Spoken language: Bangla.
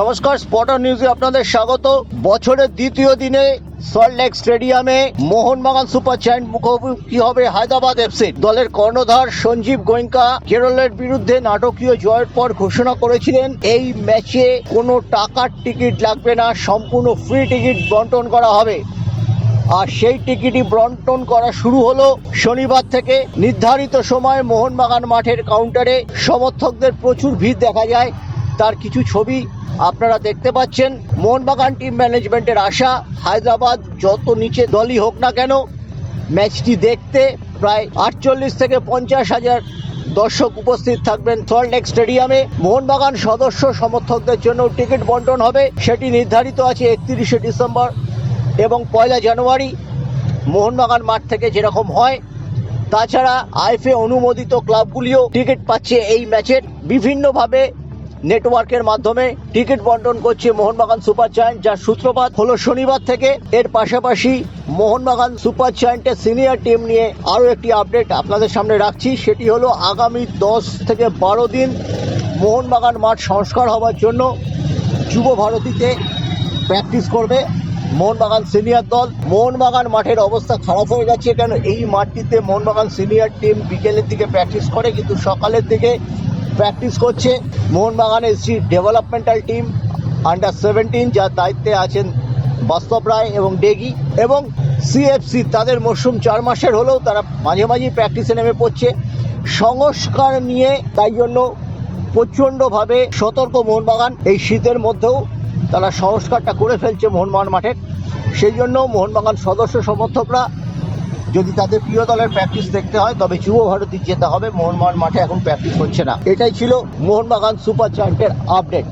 নমস্কার স্পটার নিউজে আপনাদের স্বাগত। বছরের দ্বিতীয় দিনে সল্টলেক স্টেডিয়ামে মোহনবাগান সুপার জায়ান্ট মুখোমুখি হবে হায়দ্রাবাদ এফসি দলের কর্ণধার সঞ্জীব গোয়েঙ্কা কেরলের বিরুদ্ধে নাটকীয় জয়ের পর ঘোষণা করেছিলেন, এই ম্যাচে কোনো টাকার টিকিট লাগবে না, সম্পূর্ণ ফ্রি টিকিট বন্টন করা হবে। আর সেই টিকিটই বন্টন করা শুরু হলো শনিবার থেকে। নির্ধারিত সময় মোহনবাগান মাঠের কাউন্টারে সমর্থকদের প্রচুর ভিড় দেখা যায়। তার কিছু ছবি আপনারা দেখতে পাচ্ছেন মোহনবাগান টিম ম্যানেজমেন্টের আশা। হায়দ্রাবাদ যত নিচে দলই হোক না কেন ম্যাচটি দেখতে প্রায় আটচল্লিশ থেকে পঞ্চাশ হাজার দর্শক উপস্থিত থাকবেন সল্টলেক স্টেডিয়ামে মোহনবাগান সদস্য সমর্থকদের জন্য টিকিট বন্টন হবে, সেটি নির্ধারিত আছে একত্রিশে ডিসেম্বর এবং পয়লা জানুয়ারি। মোহনবাগান মাঠ থেকে যেরকম হয়, তাছাড়া আইফে অনুমোদিত ক্লাবগুলিও টিকিট পাচ্ছে এই ম্যাচের। বিভিন্নভাবে নেটওয়ার্কের মাধ্যমে টিকিট বন্টন করছে মোহনবাগান সুপার জায়ান্ট, যার সূত্রপাত হলো শনিবার থেকে। এর পাশাপাশি মোহনবাগান সুপার জায়ান্টের সিনিয়র টিম নিয়ে আরও একটি আপডেট আপনাদের সামনে রাখছি। সেটি হলো আগামী দশ থেকে বারো দিন মোহনবাগান মাঠ সংস্কার হওয়ার জন্য যুব ভারতীতে প্র্যাকটিস করবে মোহনবাগান সিনিয়র দল। মোহনবাগান মাঠের অবস্থা খারাপ হয়ে গেছে কেন? এই মাঠটিতে মোহনবাগান সিনিয়র টিম বিকেলের দিকে প্র্যাকটিস করে, কিন্তু সকালের দিকে প্র্যাকটিস করছে। Mohun Bagan SC developmental team under seventeen যার দায়িত্বে আছেন বাস্তব রায় এবং ডেগি এবং সিএফসি তাদের মরশুম চার মাসের হলেও তারা মাঝে মাঝেই প্র্যাকটিসে নেমে পড়ছে। সংস্কার নিয়ে তাই জন্য প্রচণ্ডভাবে সতর্ক মোহনবাগান এই শীতের মধ্যেও তারা সংস্কারটা করে ফেলছে মোহনবাগান মাঠের সেই জন্য মোহনবাগান সদস্য সমর্থকরা যদি তাদের প্রিয় দলের প্র্যাকটিস দেখতে হয়, তবে যুব ভারতী যেতে হবে। মোহনবাগান মাঠে এখন প্র্যাকটিস হচ্ছে না। এটাই ছিল মোহনবাগান সুপার জায়ান্টের আপডেট